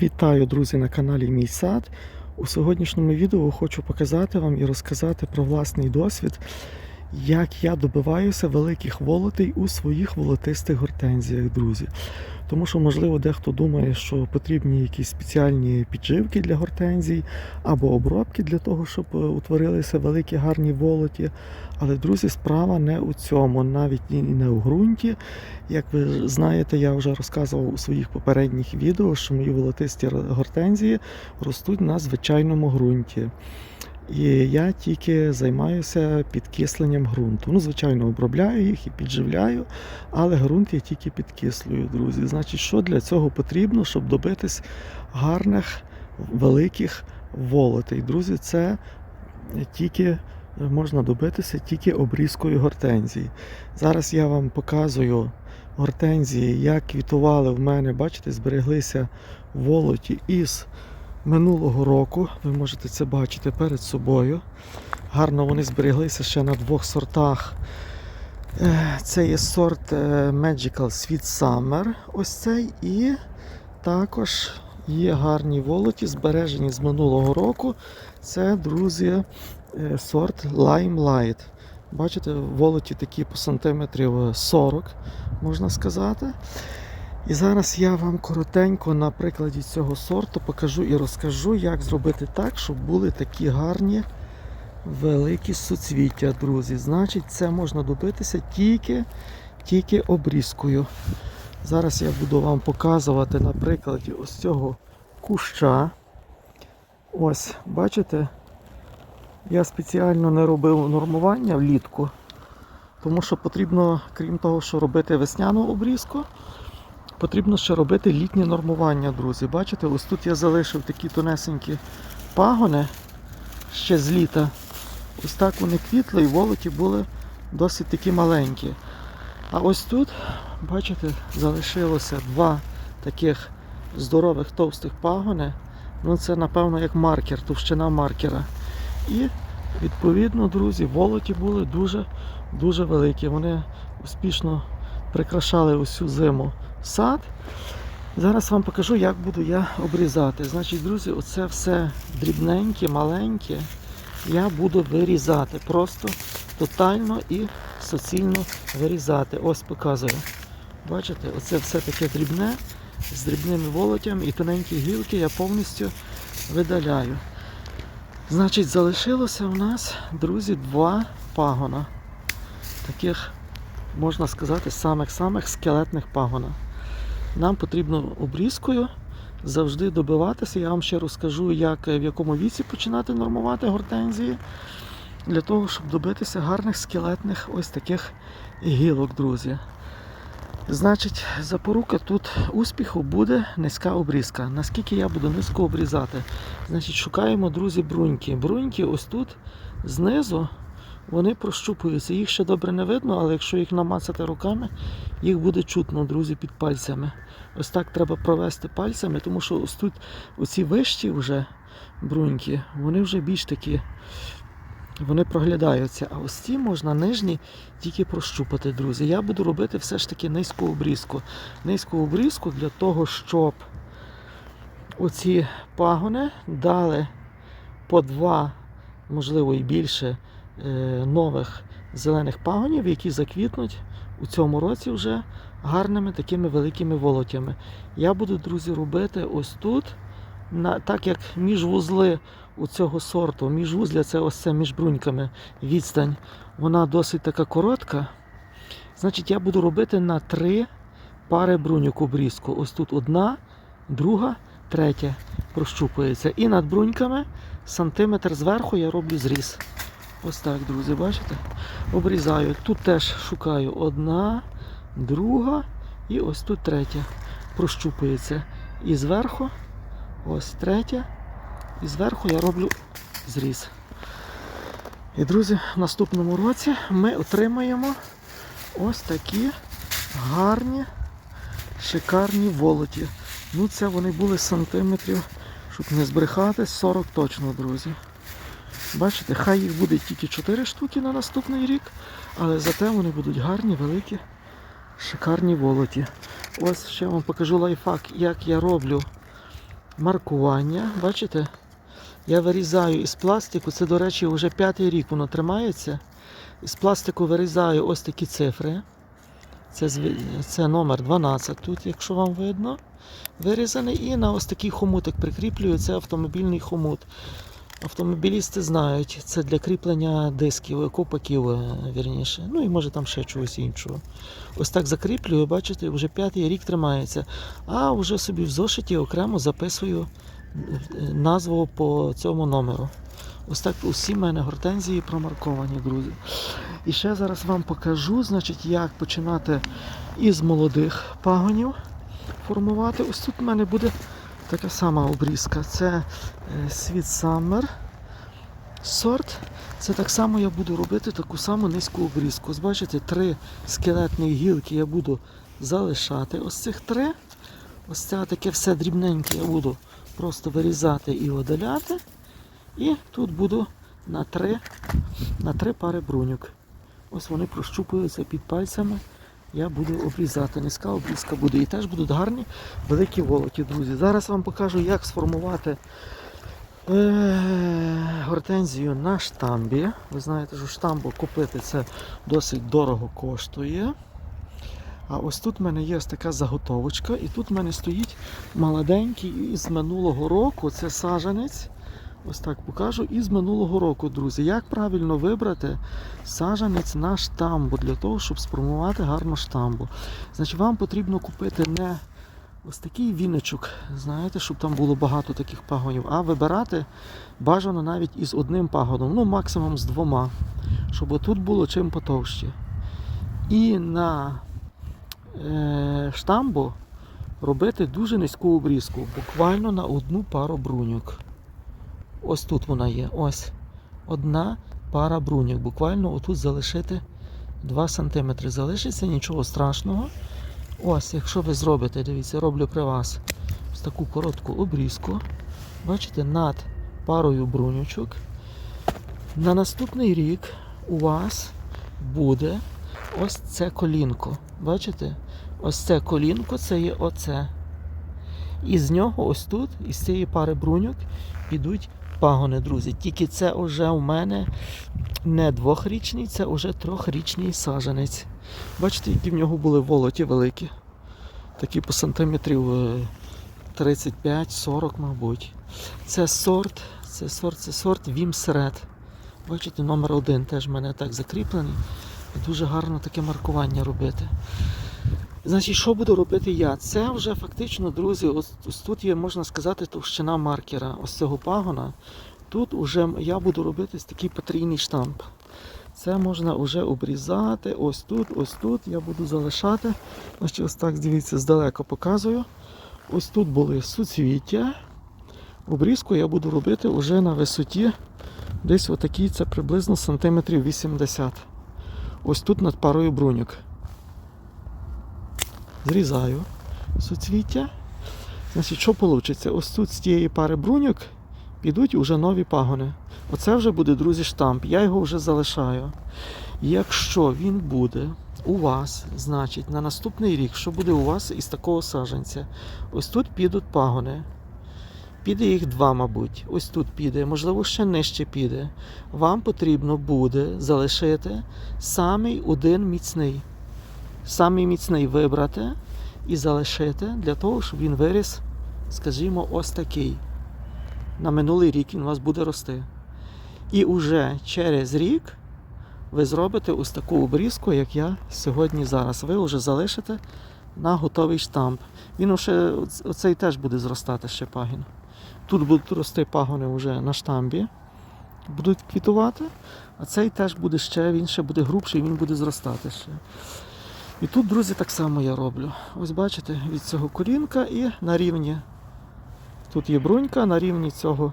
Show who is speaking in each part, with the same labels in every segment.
Speaker 1: Вітаю, друзі, на каналі Мій сад. У сьогоднішньому відео хочу показати вам і розказати про власний досвід, як я добиваюся великих волотей у своїх волотистих гортензіях, друзі. Тому що, можливо, дехто думає, що потрібні якісь спеціальні підживки для гортензій або обробки для того, щоб е, утворилися великі гарні волоті. Але, друзі, справа не у цьому, навіть і не у ґрунті. Як ви знаєте, я вже розказував у своїх попередніх відео, що мої волотисті гортензії ростуть на звичайному ґрунті. І я тільки займаюся підкисленням ґрунту. Ну, звичайно, обробляю їх і підживляю, але ґрунт я тільки підкислюю, друзі. Значить, що для цього потрібно, щоб добитись гарних великих волотей? Друзі, це тільки можна добитися тільки обрізкою гортензії. Зараз я вам показую гортензії, як квітували в мене, бачите, збереглися волоті із минулого року. Ви можете це бачити перед собою. Гарно вони збереглися ще на двох сортах. Е, Це є сорт е, Magical Sweet Summer. Ось цей. І також є гарні волоті, збережені з минулого року. Це, друзі, е, сорт Limelight. Бачите, волоті такі по сантиметрів 40, можна сказати. І зараз я вам коротенько на прикладі цього сорту покажу і розкажу, як зробити так, щоб були такі гарні великі суцвіття, друзі. Значить, це можна добитися тільки, тільки обрізкою. Зараз я буду вам показувати на прикладі ось цього куща. Ось, бачите? Я спеціально не робив нормування влітку, тому що потрібно, крім того, що робити весняну обрізку, потрібно ще робити літнє нормування, друзі. Бачите, ось тут я залишив такі тонесенькі пагони ще з літа. Ось так вони квітли і волоті були досить такі маленькі. А ось тут, бачите, залишилося два таких здорових товстих пагони. Ну це, напевно, як маркер, товщина маркера. І відповідно, друзі, волоті були дуже дуже великі. Вони успішно прикрашали усю зиму сад. Зараз вам покажу, як буду я обрізати. Значить, друзі, оце все дрібненьке, маленьке. Я буду вирізати. Просто тотально і суцільно вирізати. Ось показую. Бачите, оце все таке дрібне, з дрібними волотями і тоненькі гілки я повністю видаляю. Значить, залишилося у нас, друзі, два пагона. Таких, можна сказати, самих-самих скелетних пагона. Нам потрібно обрізкою завжди добиватися. Я вам ще розкажу, як в якому віці починати нормувати гортензії. Для того, щоб добитися гарних скелетних ось таких гілок, друзі. Значить, запорука тут успіху буде низька обрізка. Наскільки я буду низько обрізати? Значить, шукаємо, друзі, бруньки. Бруньки ось тут знизу вони прощупуються. Їх ще добре не видно, але якщо їх намацати руками, їх буде чутно, друзі, під пальцями. Ось так треба провести пальцями, тому що ось тут оці вищі вже бруньки, вони вже більш такі. Вони проглядаються, а ось ці можна нижні тільки прощупати, друзі. Я буду робити все ж таки низьку обрізку. Низьку обрізку для того, щоб оці пагони дали по два, можливо і більше, нових зелених пагонів, які заквітнуть у цьому році вже гарними такими великими волотями. Я буду, друзі, робити ось тут, на, так як між вузли у цього сорту, міжвузля це ось це між бруньками відстань, вона досить така коротка. Значить, я буду робити на три пари бруньок обрізку. Ось тут одна, друга, третя прощупується. І над бруньками сантиметр зверху я роблю зріз. Ось так, друзі, бачите? Обрізаю. Тут теж шукаю одна, друга і ось тут третя. Прощупується. І зверху, ось третя. І зверху я роблю зріз. І, друзі, в наступному році ми отримаємо ось такі гарні, шикарні волоті. Ну, це вони були сантиметрів, щоб не збрехати, 40 точно, друзі. Бачите, хай їх буде тільки 4 штуки на наступний рік, але зате вони будуть гарні, великі, шикарні волоті. Ось ще вам покажу лайфхак, як я роблю маркування. Бачите? Я вирізаю із пластику. Це, до речі, вже п'ятий рік воно тримається. Із пластику вирізаю ось такі цифри. Це, це номер 12 тут, якщо вам видно. Вирізаний. І на ось такий хомутик прикріплюю. Це автомобільний хомут. Автомобілісти знають, це для кріплення дисків, копаків, е, вірніше. Ну і може там ще чогось іншого. Ось так закріплюю, бачите, вже п'ятий рік тримається. А вже собі в зошиті окремо записую е, назву по цьому номеру. Ось так усі в мене гортензії промарковані, друзі. І ще зараз вам покажу, значить, як починати із молодих пагонів формувати. Ось тут в мене буде така сама обрізка. Це е, Sweet Summer сорт. Це так само я буду робити таку саму низьку обрізку. Ось бачите, три скелетні гілки я буду залишати. Ось цих три. Ось це таке все дрібненьке я буду просто вирізати і видаляти. І тут буду на три, на три пари бруньок. Ось вони прощупуються під пальцями. Я буду обрізати. Низька обрізка буде. І теж будуть гарні великі волоті, друзі. Зараз вам покажу, як сформувати е- гортензію на штамбі. Ви знаєте, що штамбу купити це досить дорого коштує. А ось тут в мене є ось така заготовочка, і тут в мене стоїть молоденький із минулого року. Це сажанець. Ось так покажу. І з минулого року, друзі, як правильно вибрати сажанець на штамбу для того, щоб сформувати гарну штамбу. Значить, вам потрібно купити не ось такий віночок, знаєте, щоб там було багато таких пагонів, а вибирати бажано навіть із одним пагоном, ну максимум з двома, щоб тут було чим потовще. І на е, штамбу робити дуже низьку обрізку, буквально на одну пару бруньок. Ось тут вона є. Ось. Одна пара бруньок. Буквально отут залишити 2 см. Залишиться нічого страшного. Ось, якщо ви зробите, дивіться, роблю при вас ось таку коротку обрізку. Бачите, над парою бруньочок. На наступний рік у вас буде ось це колінко. Бачите? Ось це колінко, це є оце. І з нього ось тут, із цієї пари бруньок, підуть пагони, друзі. Тільки це вже у мене не двохрічний, це вже трьохрічний саженець. Бачите, які в нього були волоті великі. Такі по сантиметрів е, 35-40, мабуть. Це сорт, це сорт, це сорт Вімсред. Бачите, номер один теж в мене так закріплений. Дуже гарно таке маркування робити. Значить, що буду робити я? Це вже фактично, друзі, ось, ось тут є, можна сказати, товщина маркера ось цього пагона. Тут вже я буду робити такий потрійний штамп. Це можна вже обрізати. Ось тут, ось тут. Я буду залишати. Значить, ось так, дивіться, здалеко показую. Ось тут були суцвіття. Обрізку я буду робити вже на висоті. Десь отакий, це приблизно сантиметрів 80. Ось тут над парою бруньок. Зрізаю суцвіття. Значить, що вийде? Ось тут з тієї пари бруньок підуть уже нові пагони. Оце вже буде, друзі, штамп. Я його вже залишаю. Якщо він буде у вас, значить, на наступний рік, що буде у вас із такого саджанця? Ось тут підуть пагони. Піде їх два, мабуть. Ось тут піде, можливо, ще нижче піде. Вам потрібно буде залишити самий один міцний. Самий міцний вибрати і залишити для того, щоб він виріс, скажімо, ось такий. На минулий рік він у вас буде рости. І уже через рік ви зробите ось таку обрізку, як я сьогодні зараз. Ви вже залишите на готовий штамп. Він уже, оцей теж буде зростати ще пагін. Тут будуть рости пагони вже на штамбі, будуть квітувати, а цей теж буде ще, він ще буде грубший, він буде зростати ще. І тут, друзі, так само я роблю. Ось бачите, від цього колінка і на рівні. Тут є брунька, на рівні цього,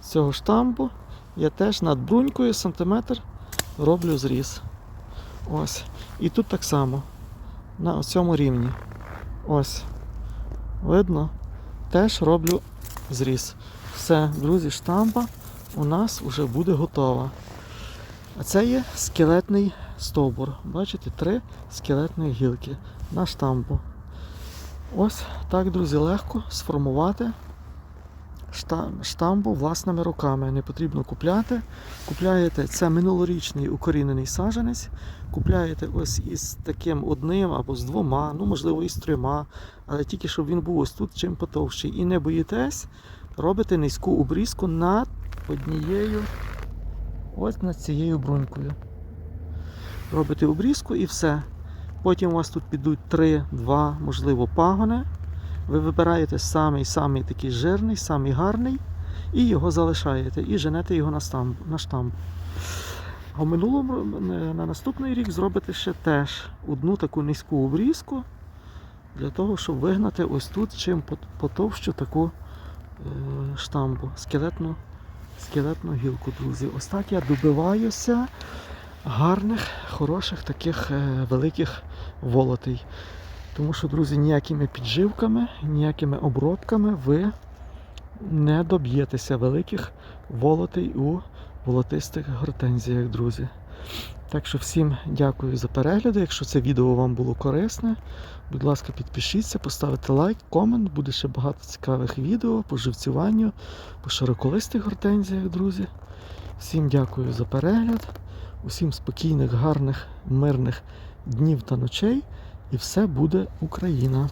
Speaker 1: цього штамбу. Я теж над брунькою сантиметр роблю зріз. Ось. І тут так само. На цьому рівні. Ось. Видно? Теж роблю зріз. Все, друзі, штампа у нас вже буде готова. А це є скелетний стовбур. Бачите, три скелетні гілки на штампу. Ось так, друзі, легко сформувати штамбу власними руками. Не потрібно купляти. Купляєте це минулорічний укорінений саджанець. Купляєте ось із таким одним або з двома, ну можливо і з трьома, але тільки щоб він був ось тут чим потовщий. І не боїтесь робите низьку обрізку над однією, ось над цією брунькою. Робите обрізку і все. Потім у вас тут підуть 3, 2, можливо, пагони. Ви вибираєте самий самий такий жирний, самий гарний, і його залишаєте, і женете його на штамп. На штамп. А в минулому на наступний рік зробите ще теж одну таку низьку обрізку для того, щоб вигнати ось тут чим потовщу таку е, штампу, скелетну, скелетну гілку, друзі. Ось так я добиваюся гарних, хороших таких е, великих волотей. Тому що, друзі, ніякими підживками, ніякими обробками ви не доб'єтеся великих волотей у волотистих гортензіях, друзі. Так що всім дякую за перегляди. Якщо це відео вам було корисне, будь ласка, підпишіться, поставте лайк, комент. Буде ще багато цікавих відео по живцюванню, по широколистих гортензіях, друзі. Всім дякую за перегляд. Усім спокійних, гарних, мирних днів та ночей. І все буде Україна!